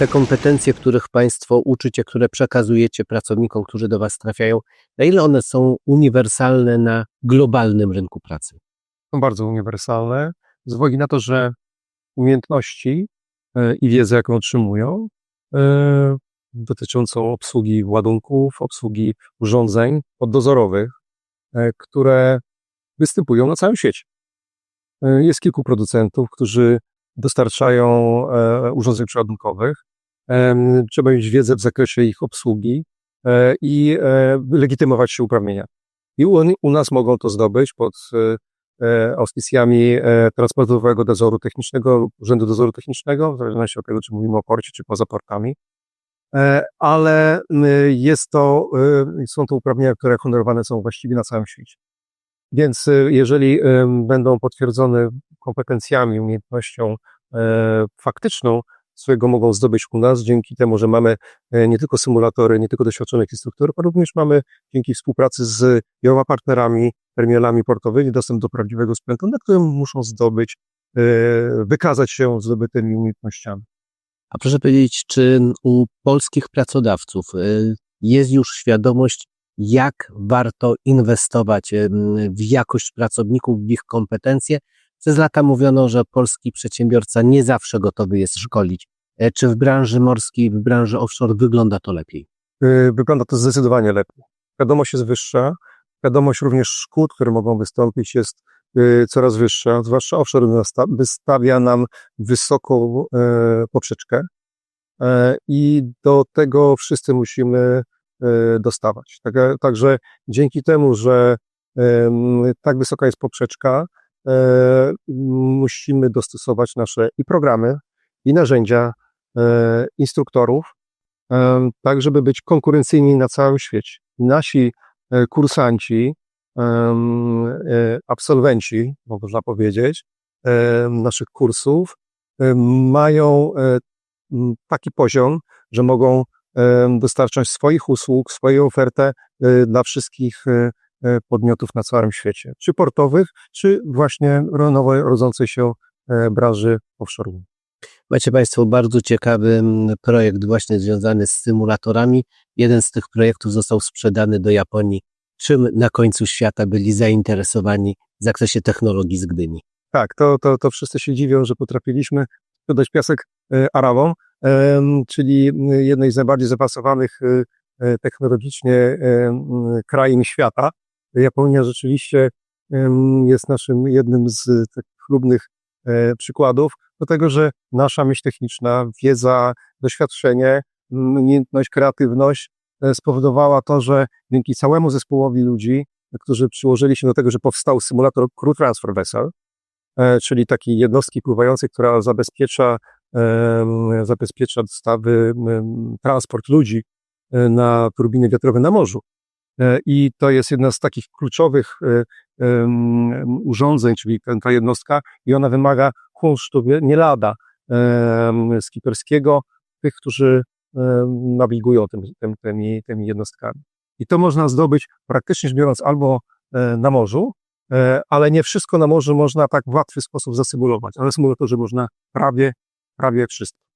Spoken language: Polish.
te kompetencje, których Państwo uczycie, które przekazujecie pracownikom, którzy do Was trafiają, na ile one są uniwersalne na globalnym rynku pracy? Są bardzo uniwersalne, z uwagi na to, że umiejętności e, i wiedzę, jaką otrzymują, e, dotyczącą obsługi ładunków, obsługi urządzeń poddozorowych, e, które występują na całym świecie. Jest kilku producentów, którzy dostarczają urządzeń przeładunkowych. Trzeba mieć wiedzę w zakresie ich obsługi e, i e, legitymować się uprawnienia. I u, u nas mogą to zdobyć pod e, auspicjami Transportowego Dozoru Technicznego Urzędu Dozoru Technicznego, w zależności od tego, czy mówimy o porcie, czy poza portami. Ale jest to, są to uprawnienia, które honorowane są właściwie na całym świecie. Więc jeżeli będą potwierdzone kompetencjami, umiejętnością faktyczną, którego mogą zdobyć u nas, dzięki temu, że mamy e, nie tylko symulatory, nie tylko doświadczonych instruktorów, ale również mamy dzięki współpracy z wieloma partnerami, terminalami portowymi dostęp do prawdziwego sprzętu, na którym muszą zdobyć, e, wykazać się zdobytymi umiejętnościami. A proszę powiedzieć, czy u polskich pracodawców y, jest już świadomość, jak warto inwestować w jakość pracowników, w ich kompetencje? Przez lata mówiono, że polski przedsiębiorca nie zawsze gotowy jest szkolić. E, Czy w branży morskiej, w branży offshore wygląda to lepiej? Y, Wygląda to zdecydowanie lepiej. Wiadomość jest wyższa, wiadomość również szkód, które mogą wystąpić, jest y, coraz wyższa, zwłaszcza offshore wystawia nam wysoką e, poprzeczkę e, i do tego wszyscy musimy dostawać. Tak, także dzięki temu, że tak wysoka jest poprzeczka, musimy dostosować nasze i programy, i narzędzia, e, instruktorów, em, tak żeby być konkurencyjni na całym świecie. Nasi e, kursanci, e, absolwenci, można powiedzieć, naszych kursów mają e, taki poziom, że mogą dostarczać swoich usług, swoją ofertę e, dla wszystkich e, e, podmiotów na całym świecie, czy portowych, czy właśnie nowo rodzącej się e, branży offshore. Macie Państwo bardzo ciekawy projekt właśnie związany z symulatorami. Jeden z tych projektów został sprzedany do Japonii. Czym na końcu świata byli zainteresowani w zakresie technologii z Gdyni? Tak, to, to, to wszyscy się dziwią, że potrafiliśmy dodać piasek e, Arabom, czyli jednej z najbardziej zaawansowanych e, e, technologicznie krain świata. Japonia rzeczywiście jest naszym jednym z takich chlubnych e, przykładów do tego, że nasza myśl techniczna, wiedza, doświadczenie, umiejętność, kreatywność e, spowodowała to, że dzięki całemu zespołowi ludzi, którzy przyłożyli się do tego, że powstał symulator Crew Transfer Vessel, e, czyli takiej jednostki pływającej, która zabezpiecza, zabezpiecza dostawy, transport ludzi e, na turbiny wiatrowe na morzu. E, I to jest jedna z takich kluczowych e, urządzeń, czyli ta jednostka, i ona wymaga kunsztu nie lada skiperskiego, tych, którzy em, nawigują tym, tym, tymi, tymi jednostkami. I to można zdobyć praktycznie rzecz biorąc albo e, na morzu, E, ale nie wszystko na morzu można tak w łatwy sposób zasymulować. Ale w symulatorze można prawie, prawie wszystko.